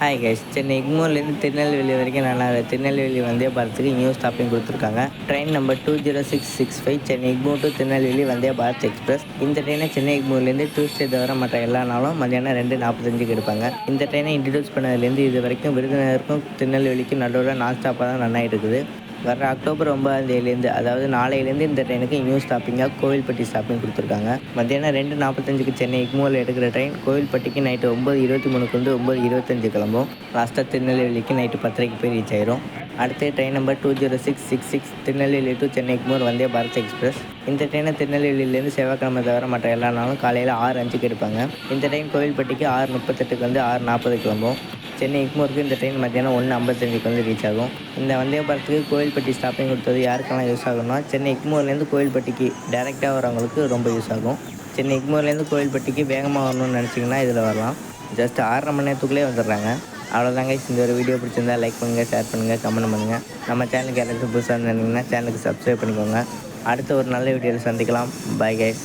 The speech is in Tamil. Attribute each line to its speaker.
Speaker 1: ஹாய் கைஸ் சென்னை எக்மோர்லேருந்து திருநெல்வேலி வரைக்கும் நல்லா திருநெல்வேலி வந்தே பாரத்துக்கு நியூ ஸ்டாப்பிங் கொடுத்துருக்காங்க. Train number two zero six six five Chennai Egmore to Tirunelveli Vande Bharat express இந்த ட்ரெயினை சென்னை எக்மோர்லேருந்து டியூஸ்டே தவிர மற்ற எல்லா நாளும் மதியானம் ரெண்டு நாற்பத்தஞ்சுக்கு எடுப்பாங்க. இந்த ட்ரெயினை இன்ட்ரடியூஸ் பண்ணதுலேருந்து இது வரைக்கும் விருதுநகருக்கும் திருநெல்வேலிக்கும் நடுவில் நான் ஸ்டாப்பாக தான் ரன் ஆகிட்டு இருக்குது. வர அக்டோபர் ஒன்பதாம் தேதியிலேருந்து அதாவது நாளையிலேருந்து இந்த ட்ரெயினுக்கு நியூ ஸ்டாப்பிங்காக கோவில்பட்டி ஸ்டாப்பிங் கொடுத்துருக்காங்க. மத்தியானம் ரெண்டு நாற்பத்தஞ்சுக்கு சென்னை எக்மோரில் எடுக்கிற ட்ரெயின் கோவில்பட்டிக்கு நைட்டு ஒம்பது இருபத்தி மூணுக்கு வந்து ஒம்பது இருபத்தஞ்சு கிளம்பும். லாஸ்ட்டாக திருநெல்வேலிக்கு நைட்டு பத்தரைக்கு போய் ரீச் ஆயிரும். அடுத்து train number two zero six six six Tirunelveli to Chennai Egmore Vande Bharat express இந்த ட்ரெயினை திருநெல்வேலியிலேருந்து செவ்வாய்க்கிழமை தவிர மற்ற எல்லா நாளும் காலையில் ஆறு அஞ்சுக்கு எடுப்பாங்க. இந்த ட்ரெயின் கோவில்பட்டிக்கு ஆறு முப்பத்தெட்டுக்கு வந்து ஆறு நாற்பது கிளம்பும். சென்னை எக்மோருக்கு இந்த ட்ரெயின் மத்தியானம் ஒன்று ஐம்பத்தஞ்சுக்கு வந்து ரீச் ஆகும். இந்த வந்தே பாரத்துக்கு கோயில்பட்டி ஸ்டாப்பிங் கொடுத்தது யாருக்கெல்லாம் யூஸ் ஆகும்னா சென்னை எக்மோர்லேருந்து கோயில்பட்டிக்கு டேரெக்டாக வரவங்களுக்கு ரொம்ப யூஸ் ஆகும். சென்னை எக்மோர்லேருந்து கோயில்பட்டிக்கு வேகமாக வரணும்னு நினச்சிங்கன்னா இதில் வரலாம். ஜஸ்ட் ஆறரை மணி நேரத்துக்குள்ளே வந்துடுறாங்க. அவ்வளோதாங்க இந்த ஒரு வீடியோ பிடிச்சிருந்தா லைக் பண்ணுங்கள் ஷேர் பண்ணுங்கள் கமெண்ட் பண்ணுங்கள் நம்ம சேனலுக்கு யாராச்சும் புதுசாக இருந்தீங்கன்னா சேனலுக்கு சப்ஸ்கிரைப் பண்ணிக்கோங்க. அடுத்த ஒரு நல்ல வீடியோவில் சந்திக்கலாம். Bye guys